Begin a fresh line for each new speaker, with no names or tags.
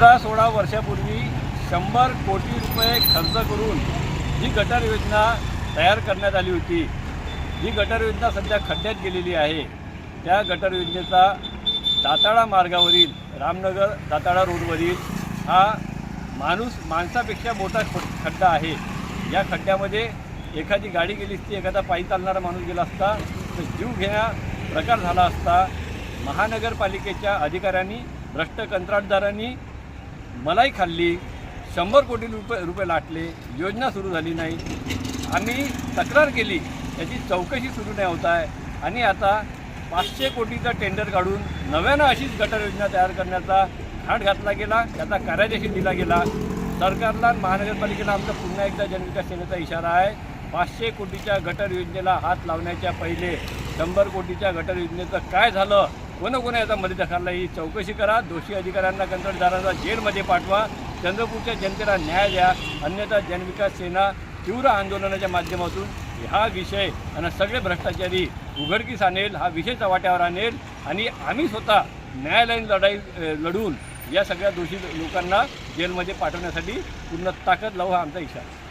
पंधरा सोळा वर्षापूर्वी शंभर कोटी रुपये खर्च करून जी गटर योजना तयार करण्यात आली होती. जी गटर योजना सध्या खड्ड्यात गेलेली आहे. त्या गटर योजनेचा दाताळा मार्गावरील रामनगर दाताळा रोडवरील हा माणूस माणसापेक्षा मोठा खड्डा आहे. या खड्ड्यामध्ये एखादी गाडी गेली असती एखादा पायी चालणारा माणूस गेला असता तर जीव घेण्या प्रकार झाला असता महानगरपालिकेच्या अधिकाऱ्यांनी भ्रष्ट कंत्राटदारांनी मलाई खाल्ली शंभर कोटी रुपये रुपये लाटले योजना सुरू झाली नाही. आम्ही तक्रार केली त्याची चौकशी सुरू नाही होत आहे. आणि आता पाचशे कोटीचा टेंडर काढून नव्यानं अशीच गटर योजना तयार करण्याचा घाट घातला गेला त्याचा कार्यादेशी दिला गेला. सरकारला महानगरपालिकेला आमचा पुन्हा एकदा जनविकास सेनेचा इशारा आहे. पाचशे कोटीच्या गटर योजनेला हात लावण्याच्या पहिले शंभर कोटीच्या गटर योजनेचं काय झालं? कोण कोण याचा मध्ये दखलला ही चौकशी करा. दोषी अधिकाऱ्यांना कंत्राटदारांना जेलमध्ये पाठवा. चंद्रपूरच्या जनतेला न्याय द्या. अन्यथा जनविकास सेना तीव्र आंदोलनाच्या माध्यमातून हा विषय आणि सगळे भ्रष्टाचारी उघडकीस आणेल हा विषय चवाट्यावर आणेल आणि आम्ही स्वतः न्यायालयीन लढाई लढून या सगळ्या दोषी लोकांना जेलमध्ये पाठवण्यासाठी पूर्ण ताकद लावू हा आमचा इशारा.